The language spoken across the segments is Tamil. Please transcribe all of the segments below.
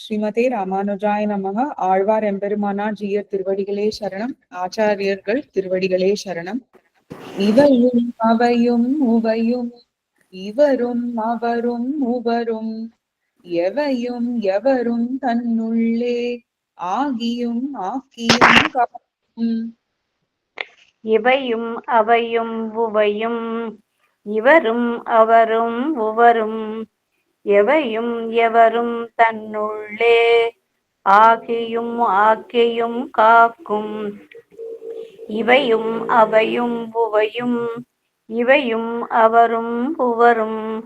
ஸ்ரீமதே ராமானுஜாய நமக ஆழ்வார் எம்பெருமானார் ஜீயர் திருவடிகளே சரணம். ஆச்சாரியர்கள் திருவடிகளே சரணம். இவையும் அவையும் உவையும் இவரும் அவரும் உவரும் எவையும் எவரும் தன்னுள்ளே ஆகியும் ஆக்கியும் காக்கும். இவையும் அவையும் உவையும் இவரும் அவரும் உவரும் எவையும் எவரும் தன்னுள்ளே ஆகியும் ஆக்கியும் காக்கும். இவையும் அவையும் புவையும் இவையும் அவரும் புவரும்.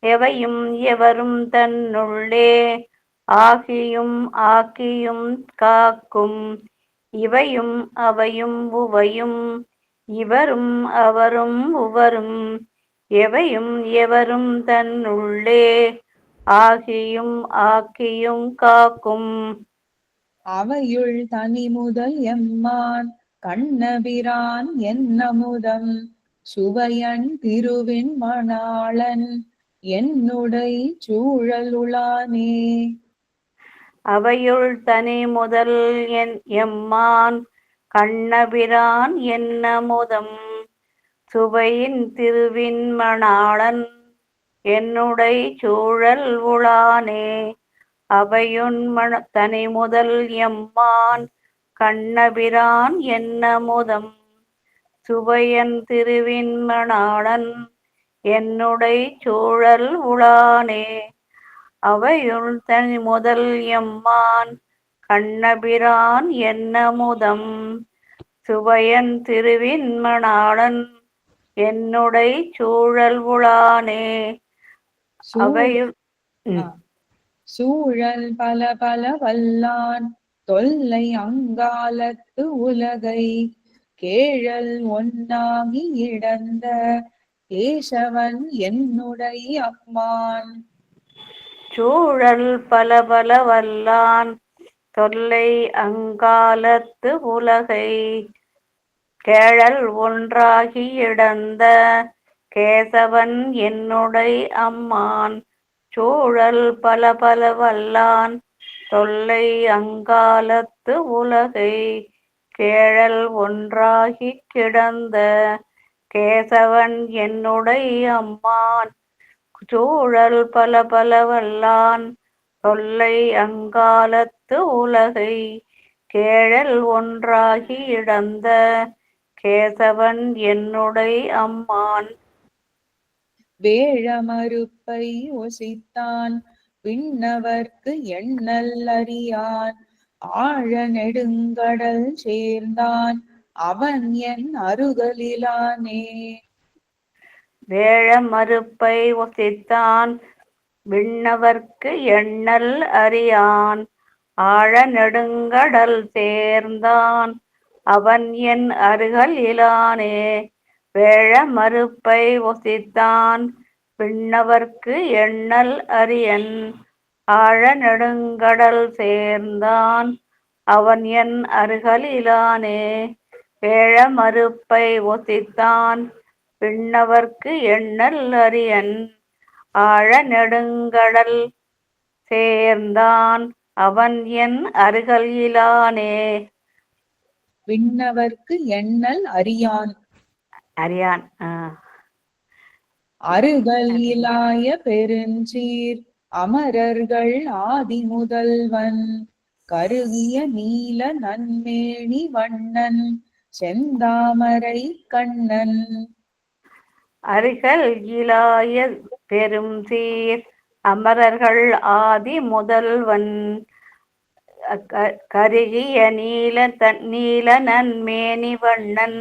எவையும் எவரும் தன்னுள்ளே ஆகியும் ஆக்கியும் காக்கும். இவையும் அவையும் உவையும் இவரும் அவரும் உவரும் எவையும் எவரும் தன்னுள்ளே ஆகியும் ஆக்கியும் காக்கும். அவையுள் தனி முதல் எம்மான் கண்ணபிரான் என்னமுதம் சுவையன் திருவின் மணாளன் என்னுடை சூழலுளானே அவையுள் தனி முதல் என் எம்மான் கண்ணபிரான் என்ன முதம் சுவையின் திருவின்மணாளன் என்னுடை சூழல் உளானே அவையுண்மண தனி முதல் எம்மான் கண்ணபிரான் என்ன முதம் சுவையன் திருவின்மணாளன் என்னுடை சூழல் உளானே அவையுள் தனி முதல் எம்மான் கண்ணபிரான் என்ன முதம் சுவையன் திருவின்மணாளன் என்னுடை சூழல் உளானே அவையுள். சூழல் பல பல வல்லான் தொல்லை அங்காலத்து உலகை கேழல் ஒன்னாகி இடந்த கேசவன் என்னுடை அம்மான். சூழல் பல பல வல்லான் தொல்லை அங்காலத்து உலகை கேழல் ஒன்றாகி இடந்த கேசவன் என்னுடை அம்மான். சூழல் பல பல வல்லான் தொல்லை அங்காலத்து உலகை. கேழல் ஒன்றாகி கிடந்த கேசவன் என்னுடை அம்மான். சூழல் பல பல வல்லான் தொல்லை அங்காலத்து உலகை. கேழல் ஒன்றாகி இடந்த கேசவன் என்னுடை அம்மான். வேழமறுப்பை ஒசித்தான் விண்ணவர்க்கு எண்ணல் அறியான். ஆழ நெடுங்கடல் சேர்ந்தான் அவன் என் அருகலிலானே. வேழ மறுப்பை ஒசித்தான் விண்ணவர்க்கு எண்ணல் அறியான். ஆழ நெடுங்கடல் சேர்ந்தான் அவன் என் அருகல் இலானே. வேழ மறுப்பை ஒசித்தான். விண்ணவர்க்கு எண்ணல் அரியன். ஆழ நெடுங்கடல் சேர்ந்தான். அவன் என் அருகலிலானே வேழ மறுப்பை ஒசித்தான். விண்ணவர்க்கு எண்ணல் அரியன். ஆழ நெடுங்கடல் சேர்ந்தான். அவன் என் அருகலிலானே விண்ணவர்க்கு எண்ணல் அறியான். அறியான். அருகல் இலாய பெருஞ்சீர் அமரர்கள் ஆதி முதல்வன். கருகிய நீல நன்மேனி வண்ணன் செந்தாமரை கண்ணன். அருகல் இலாய பெரும் சீர் அமரர்கள் ஆதி முதல்வன். கருகிய நீல தன் நீல நன்மேனி வண்ணன்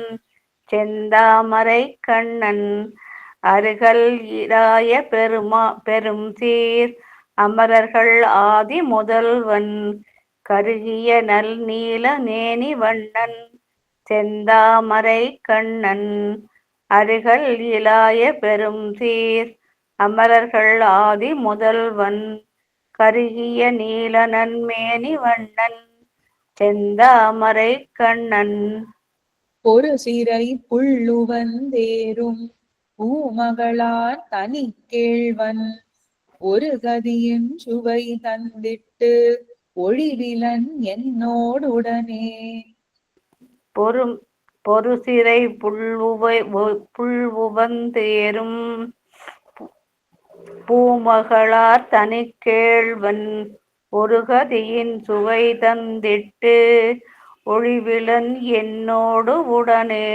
செந்தாமரை கண்ணன் அருகல் இலாய பெருமா பெரும் சீர் அமரர்கள் ஆதி முதல்வன் கருகிய நல் நீல நேனி வண்ணன் செந்தாமரை கண்ணன் அருகல் இலாய பெரும் சீர் அமரர்கள் ஆதி முதல்வன். கருகிய நீல நன்மேனி வண்ணன் செந்தாமரை கண்ணன். ஒரு சிறை புள்ளுவந்தேரும் பூமகளார் தனி கேழ்வன் ஒரு கதியின் சுவை தந்திட்டு ஒளிவிலன் என்னோடுடனே. பொறும் பொறுசிறை புல்வுவை புல்வுவந்தேரும் பூமகளார் தனிக்கேழ்வன் ஒரு கதியின் சுவை தந்திட்டு ஒளிவிலன் என்னோடு உடனே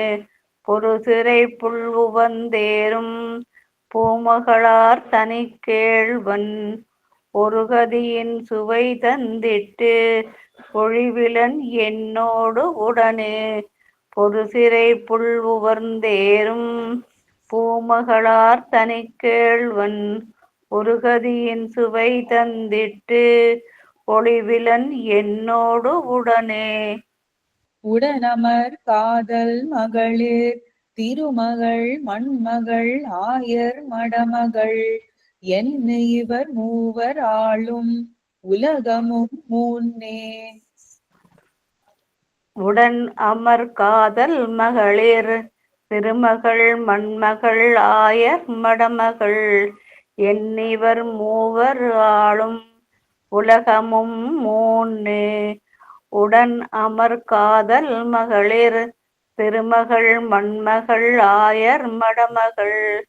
பொறுசிறை புல்வுவந்தேரும் பூமகளார் தனிக்கேழ்வன் ஒரு கதியின் சுவை தந்திட்டு ஒளிவிலன் என்னோடு உடனே பொறுசிறை புல்வுவர்ந்தேரும் பூமகளார் தனிக்கேழ்வன் ஒரு கதியின் சுவை தந்திட்டு ஒளிவிலன் என்னோடு உடனே. உடனமர் காதல் மகளிர் திருமகள் மண்மகள் ஆயர் மடமகள் என்ன இவர் மூவர் ஆளும் உலகமும் மூன்னே. உடன் அமர் காதல் மகளிர் திருமகள் மண்மகள் ஆயர் மடமகள் எண்ணிவர் மூவர் ஆளும் உலகமும் மூன்னே உடன் அமர் காதல் மகளிர் திருமகள் மண்மகள் ஆயர் மடமகள்.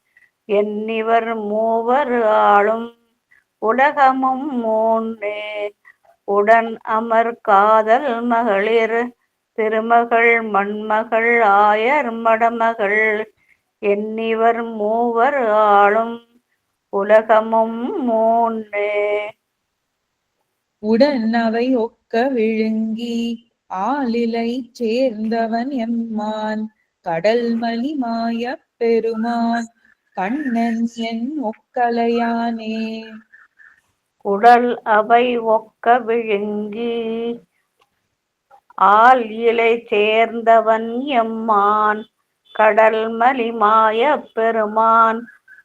எண்ணிவர் மூவர் ஆளும் உலகமும் மூன்னே உடன் அமர் காதல் மகளிர் திருமகள் மண்மகள் ஆயர் மடமகள். எண்ணிவர் மூவர் ஆளும் உலகமும் மூன்னே உடன் அவை ஒக்க விழுங்கி ஆலிலை சேர்ந்தவன் எம்மான். கடல் மலி மாயப் பெருமான் கண்ணன் என் ஒக்கலையானே. உடல் அவை ஒக்க விழுங்கி ஆள் இலை சேர்ந்தவன் எம்மான். கடல் மலிமாய பெருமான்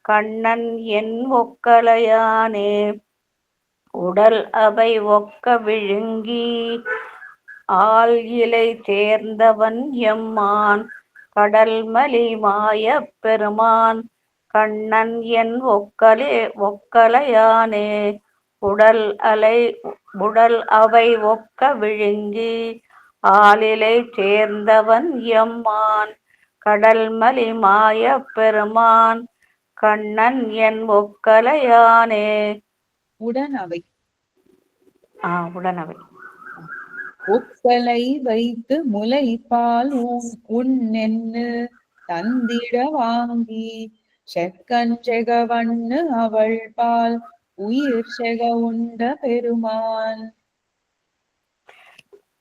கண்ணன் என் ஒக்கலையானே உடல் அவை ஒக்க விழுங்கி ஆள் இலை சேர்ந்தவன் எம்மான் கடல் மலிமாய பெருமான் கண்ணன் என் ஒக்கலே ஒக்கலையானே உடல் அலை உடல் அவை ஒக்க விழுங்கி ஆளிலை சேர்ந்தவன் எம்மான் கடல் மலிமாய பெருமான் கண்ணன் என் ஒக்கலையானே. உடன் அவை. ஆ உடனவை ஒக்கலை வைத்து முலைப்பால் உண் உண்ணென்னு தந்திட வாங்கி செக்கன் செகவண்ணு அவள் பால் உயிர் செக உண்ட பெருமான்.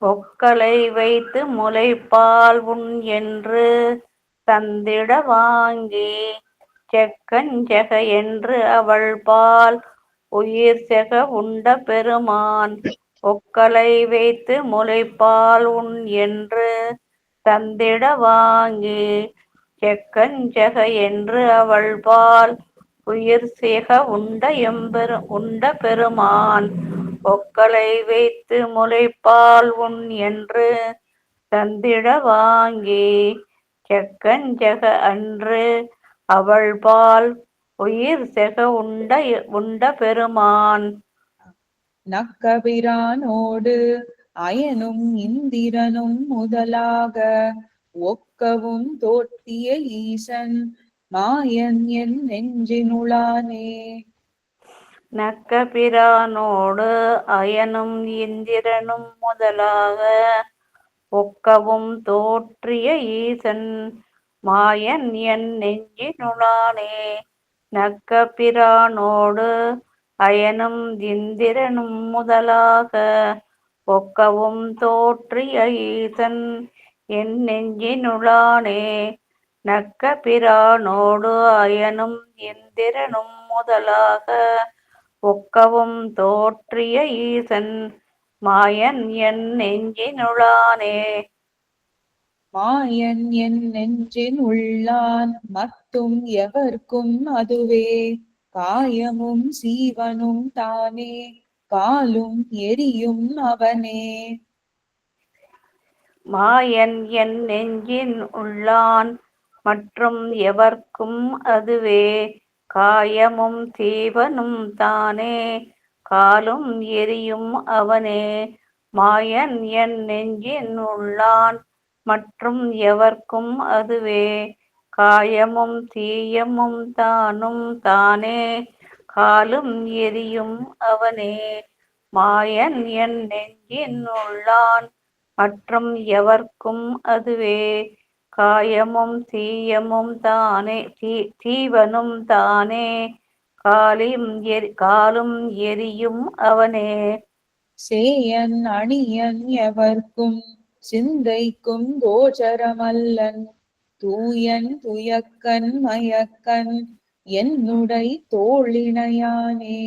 ஒக்கலை வைத்து முலைப்பால் உண் என்று தந்திட வாங்கி செக்கஞ்செக என்று அவள் பால் உயிர் செக உண்ட பெருமான். ஒக்கலை வைத்து முளைப்பால் உண் என்று தந்திட வாங்கி. செக்கஞ்செக என்று அவள் பால் உயிர் சேக உண்ட எம்பெரு உண்ட பெருமான். ஒக்கலை வைத்து முளைப்பால் உண் என்று தந்திட வாங்கி. செக்கஞ்செக அன்று அவள் பால் உயிர் செக உண்ட உண்ட பெருமான். நக்கபிரானோடு அயனும் இந்திரனும் முதலாக ஒக்கவும் தோற்றிய ஈசன் மாயன் என் நெஞ்சினுளானே. நக்கபிரானோடு அயனும் இந்திரனும் முதலாக ஒக்கவும் தோற்றிய ஈசன் மாயன் என் நெஞ்சினுளானே நக்கபிரானோடு அயனும் இந்திரனும் முதலாக ஒக்கவும் தோற்றிய ஈசன் என் நெஞ்சினுளானே நக்கபிரானோடு அயனும் இந்திரனும் முதலாக ஒக்கவும் தோற்றிய ஈசன் மாயன் என் நெஞ்சினுளானே மாயன் என் நெஞ்சின் உள்ளான் மத்தும் எவர்க்கும் அதுவே. காயமும் சீவனும் தானே காலும் எரியும் அவனே. மாயன் என் நெஞ்சின் உள்ளான் மற்றும் எவர்க்கும் அதுவே. காயமும் தீவனும் தானே காலும் எரியும் அவனே. மாயன் என் நெஞ்சின் உள்ளான் மற்றும் எவர்க்கும் அதுவே. காயமும் தீயமும் தானும் தானே. காலும் எரியும் அவனே. மாயன் என் நெஞ்சின் உள்ளான் மற்றும் எவர்க்கும் அதுவே. காயமும் தீயமும் தானே. தீ தீவனும் தானே. காலியும் எரி காலும் எரியும் அவனே. சேயன் அணியன் எவர்க்கும் சிந்தைக்கும் கோச்சரமல்லன் தூயன் துயக்கன் மயக்கன் என்னுடை தோழினையானே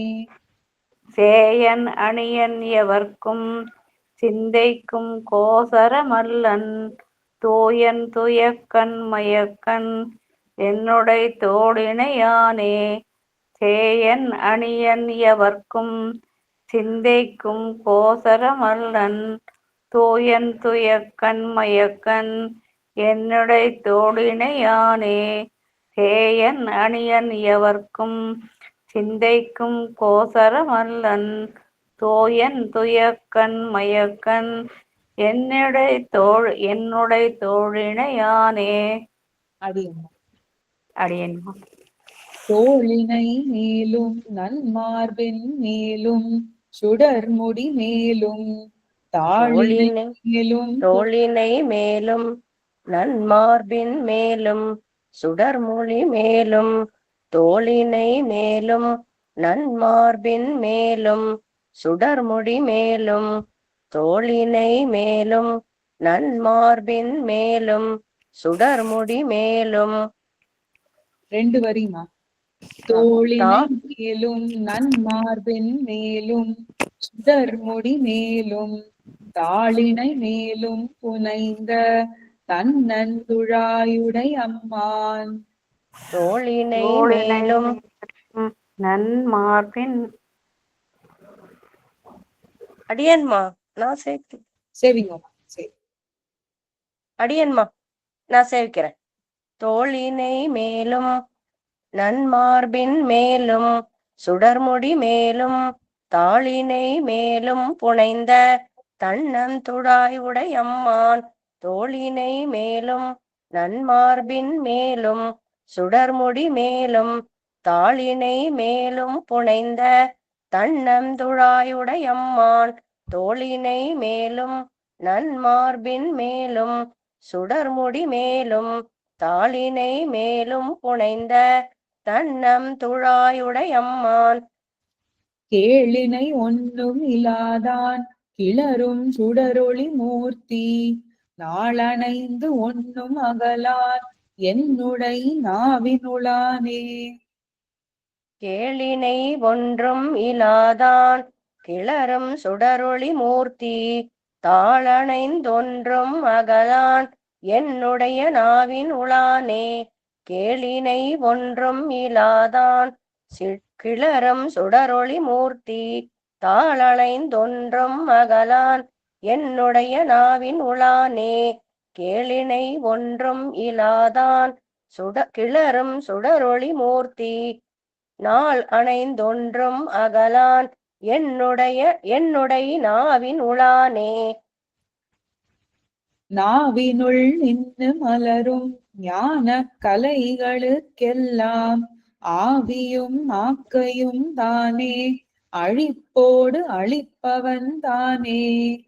சேயன் அணியன் எவர்க்கும் சிந்தைக்கும் கோசரமல்லன் தூயன் துயக்கன் மயக்கன் என்னுடை தோழினையானே சேயன் அணியன் எவர்க்கும் சிந்தைக்கும் கோசரமல்லன் தூயன் துயக்கண் மயக்கண் என்னுடை தோழினையானே சேயன் அணியன் எவர்க்கும் சிந்தைக்கும் கோசரமல்லன் தோயன் துயக்கண் மயக்கண் என்னுடை தோள் என்னுடை தோழினையானே. அடியன். தோழினை மேலும் நன்மார்பின் மேலும் சுடர்முடி மேலும் தாழினை மேலும் நன்மார்பின் மேலும் சுடர்மொழி மேலும் தோளினை மேலும் நன்மார்பின் மேலும் சுடர்முடி மேலும் தோளினை மேலும் நன்மார்பின் மேலும் சுடர்முடி மேலும் ரெண்டு வரிமா தோழினை. மேலும் நன்மார்பின் மேலும் சுடர்முடி மேலும் தாளினை மேலும் புனைந்த தன்னந்துழாயுடை அம்மான். தோளினை தோழினை மேலும் நன்மார்பின். அடியன்மா நான் சேர்த்து சரிங்கம்மா சரி அடியன்மா நான் சேவிக்கிறேன். தோளினை மேலும் நன்மார்பின் மேலும் சுடர்முடி மேலும் தாளினை மேலும் புனைந்த தன்னந்துழாய் உடையம்மான் தோளினை மேலும் நன்மார்பின் மேலும் சுடர்முடி மேலும் தாளினை மேலும் புனைந்த தன்னந்துழாயுடையம்மான் தோளினை மேலும் நன்மார்பின் மேலும் சுடர்முடி மேலும் தாளினை மேலும் புனைந்த தன்னம் துழாயுடையம்மான் கேளினை ஒன்றும் இலாதான் கிளரும் சுடரொளி மூர்த்தி. நாளணைந்து ஒன்றும் அகலான் என்னுடை நாவினுளானே. கேளினை ஒன்றும் இலாதான். கிளரும் சுடரொளி மூர்த்தி. தாளணைந்தொன்றும் அகலான். என்னுடைய நாவின் உளானே கேளினை ஒன்றும் இலாதான். கிளரும் சுடரொளி மூர்த்தி. தாளளைந்தொன்றும் அகலான் என்னுடைய நாவின் உளானே கேளினை ஒன்றும் இலாதான் சுட கிளறும் சுடரொளி மூர்த்தி நாள் அணைந்தொன்றும் அகலான் என்னுடைய என்னுடைய நாவின் உளானே. நாவினுள் நின்று மலரும் ஞான கலைகளுக்கெல்லாம் ஆவியும் ஆக்கையும் தானே. அழிப்போடு அழிப்பவன் தானே.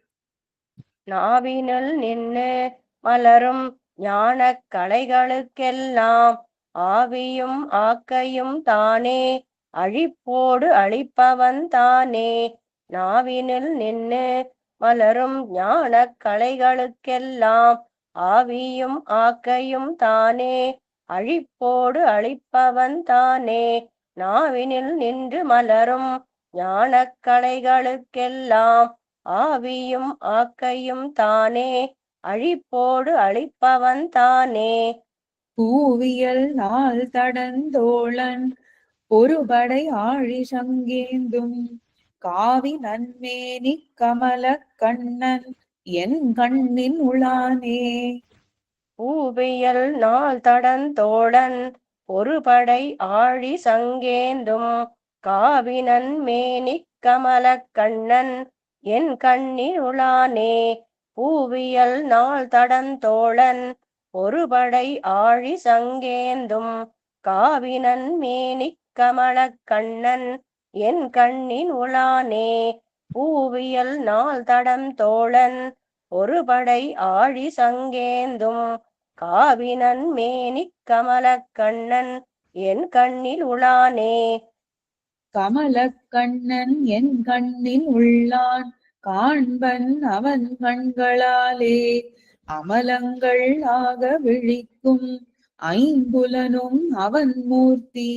நாவினுள் நின்று மலரும் ஞான கலைகளுக்கெல்லாம் ஆவியும் ஆக்கையும் தானே. அழிப்போடு அழிப்பவன் தானே. நாவினில் நின்று மலரும் ஞான கலைகளுக்கெல்லாம் ஆவியும் ஆக்கையும் தானே. அழிப்போடு அழிப்பவன் தானே. நாவினில் நின்று மலரும் ஞானக் கலைகளுக்கெல்லாம் ஆவியும் ஆக்கையும் தானே. அழிப்போடு அழிப்பவன் தானே. பூவியல் நாள் தடந்தோழன் பொறுபடை ஆழி சங்கேந்தும் காவி நன்மேனி கமல கண்ணன் என் கண்ணின் உளானே. பூவியல் நாள் தடந்தோழன் ஒருபடை ஆழி சங்கேந்தும் காவினன் மேனிக் கமலக் கண்ணன் என் கண்ணில் உளானே பூவியல் நாள் தடந்தோழன் ஒருபடை ஆழி சங்கேந்தும் காவினன் மேனிக் கமலக் கண்ணன் என் கண்ணின் உளானே பூவியல் நாள் தடம் தோழன் ஒரு படை ஆழி சங்கேந்தும் காவினன் மேனிக் கமலக் கண்ணன் என் கண்ணில் உளானே கமலக்கண்ணன் என் கண்ணில் உள்ளான் காண்பன் அவன் கண்களாலே. அமலங்கள் ஆக விழிக்கும் ஐம்புலனும் அவன் மூர்த்தி.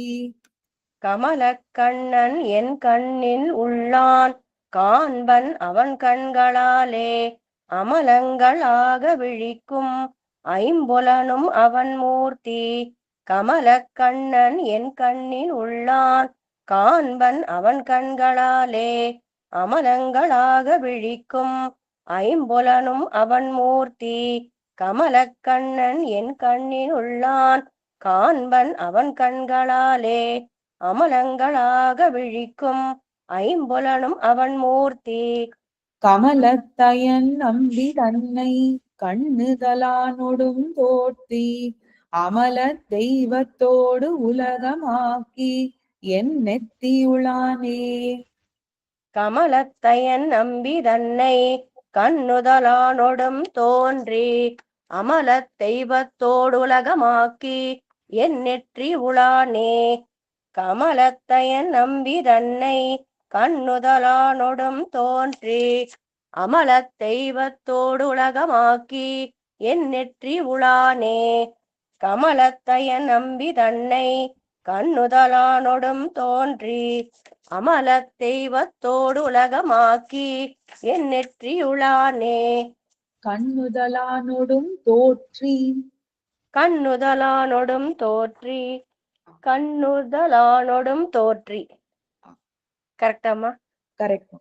கமலக் கண்ணன் என் கண்ணில் உள்ளான் காண்பன் அவன் கண்களாலே. அமலங்கள் ஆக விழிக்கும் ஐம்புலனும் அவன் மூர்த்தி. கமலக்கண்ணன் என் கண்ணில் உள்ளான் காண்பன் அவன் கண்களாலே அமலங்களாக விழிக்கும். ஐம்புலனும் அவன் மூர்த்தி கமலக்கண்ணன் என் கண்ணில் உள்ளான். காண்பன் அவன் கண்களாலே அமலங்களாக விழிக்கும். ஐம்புலனும் அவன் மூர்த்தி. கமலத்தயன் நம்பி தன்னை கண்ணுதலானொடும் தோற்றி அமல தெய்வத்தோடு உலகமாக்கி என் நெத்தியுளானே. கமலத்தையன் நம்பி தன்னை கண்ணுதலானொடும் தோன்றி அமலத் தெய்வத்தோடுலகமாக்கி என் நெற்றி உளானே. கமலத்தையன் நம்பி தன்னை கண்ணுதலானொடும் தோன்றி அமல தெய்வத்தோடு உலகமாக்கி என் நெற்றி உளானே. கமலத்தையன் நம்பி தன்னை கண்ணுதலானொடும் தோன்றி அமலத் தெய்வத்தோடு உலகமாக்கி என் நெற்றியுளானே. கண்ணுதலானொடும் தோற்றி கண்ணுதலானொடும் தோற்றி கண்ணுதலானொடும் தோற்றி. கரெக்டாமா கரெக்ட்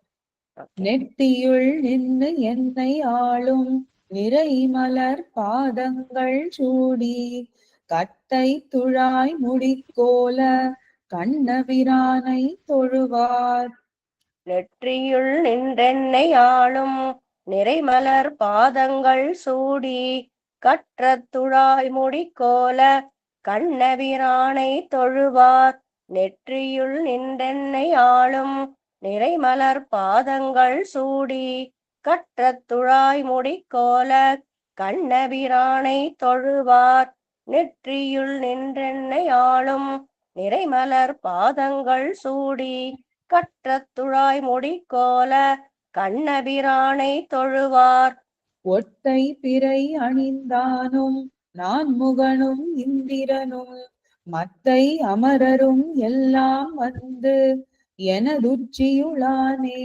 நெத்தியுள் நின்று என்னை ஆளும் நிறைமலர் பாதங்கள் சூடி கட்டை துழாய் முடிக்கோல கண்ணபிரானை தொழுவார். நெற்றியுள் நின்றென்னை ஆளும் நிறைமலர் பாதங்கள் சூடி கற்ற துழாய் முடிக்கோல கண்ணபிரானை தொழுவார். நெற்றியுள் நின்றென்னை ஆளும் நிறைமலர் பாதங்கள் சூடி கற்ற துழாய் முடிக்கோல கண்ணபிரானை தொழுவார். நெற்றியுள் நின்றென்னை ஆளும் நிறைமலர் பாதங்கள் சூடி கற்றத்துழாய் முடிக்கோல கண்ணபிரானை தொழுவார். ஒட்டை பிறை அணிந்தானும் நான் முகனும் இந்திரனும் மத்தை அமரரும் எல்லாம் வந்து எனதுச்சியுளானே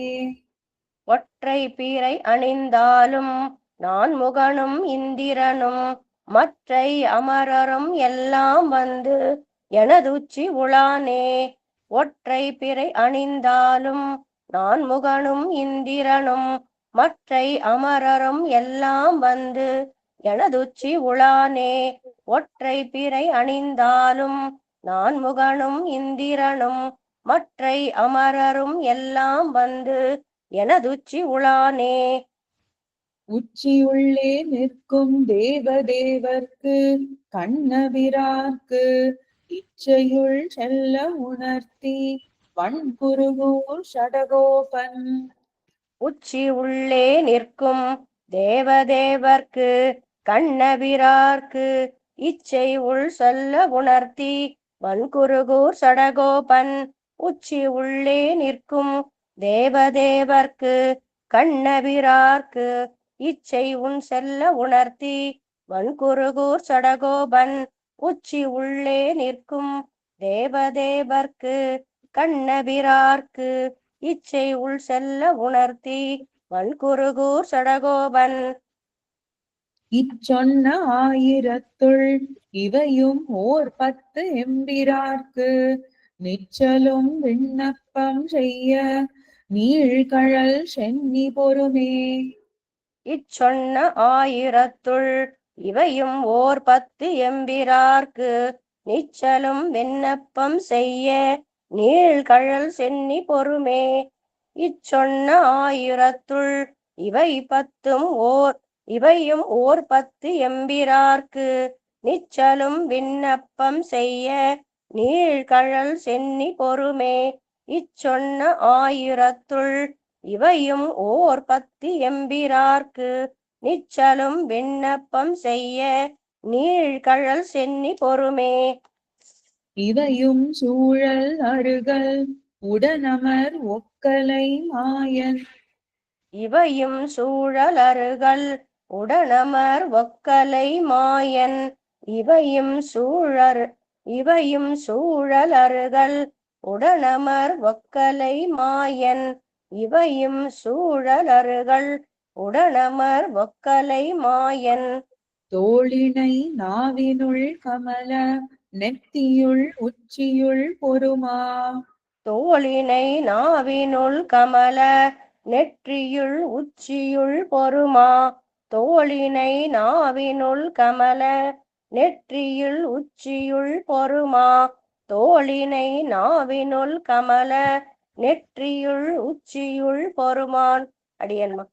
ஒற்றை பீரை அணிந்தாலும் நான் முகனும் இந்திரனும் மற்றை அமரரும் எல்லாம் வந்து எனதுச்சி உளானே. ஒற்றை பிறை அணிந்தாலும் நான் முகனும் இந்திரனும். மற்றை அமரரும் எல்லாம் வந்து எனதுச்சி உளானே. ஒற்றை பிறை அணிந்தாலும் நான் முகனும் இந்திரனும். மற்றை அமரரும் எல்லாம் வந்து எனதுச்சி உளானே. உச்சியுள்ளே நிற்கும் தேவதேவர்க்கு கண்ணவிரார்க்கு இச்சையுள் செல்ல உணர்த்தி வன்புருகூர் சடகோபன். உச்சி உள்ளே நிற்கும் தேவதேவர்க்கு கண்ணபிரார்க்கு இச்சை உள் சொல்ல உணர்த்தி வன்குருகூர் சடகோபன். உச்சி உள்ளே நிற்கும் தேவதேவர்க்கு கண்ணபிரார்க்கு இச்சை உன் செல்ல உணர்த்தி வன்குருகூர் சடகோபன் உச்சி உள்ளே நிற்கும் தேவதேவர்க்கு கண்ணபிரார்க்கு இச்சை உள் செல்ல உணர்த்தி வன்குருகூர் சடகோபன். இச்சொன்ன ஆயிரத்துள் இவையும் ஓர் பத்து எம்பிரார்க்கு நிச்சலும் விண்ணப்பம் செய்ய நீழ்கழல் சென்னி பொறுமே. இச்சொன்ன ஆயிரத்துள் இவையும் ஓர் பத்து எம்பிரார்க்கு. நிச்சலும் விண்ணப்பம் செய்ய நீழ்கழல் சென்னி பொறுமே. இச்சொன்ன ஆயிரத்துள் இவை பத்தும் ஓர் இவையும் ஓர் பத்து எம்பிரார்க்கு. நிச்சலும் விண்ணப்பம் செய்ய நீழ்கழல் சென்னி பொறுமே. இச்சொன்ன ஆயிரத்துள் இவையும் ஓர் பத்து எம்பிரார்க்கு நிச்சலும் விண்ணப்பம் செய்ய நீழ்கழல் சென்னி பொறுமே. இவையும் சூழல் அருகல் உடனமர் ஒக்கலை மாயன். இவையும் சூழலருகள் உடனமர் ஒக்கலை மாயன். இவையும் சூழர் இவையும் சூழலருகள் உடனமர் ஒக்கலை மாயன். இவையும் சூழலருகள் உடனமர் ஒக்கலை மாயன். தோளினை நாவினுள் கமல நெத்தியுள் உச்சியுள் பொறுமா. தோளினை நாவினுள் கமல நெற்றியுள் உச்சியுள் பொறுமா. தோளினை நாவினுள் கமல நெற்றியுள் உச்சியுள் பொறுமா. தோளினை நாவினுள் கமல நெற்றியுள் உச்சியுள் பொறுமான். அடியன்மா.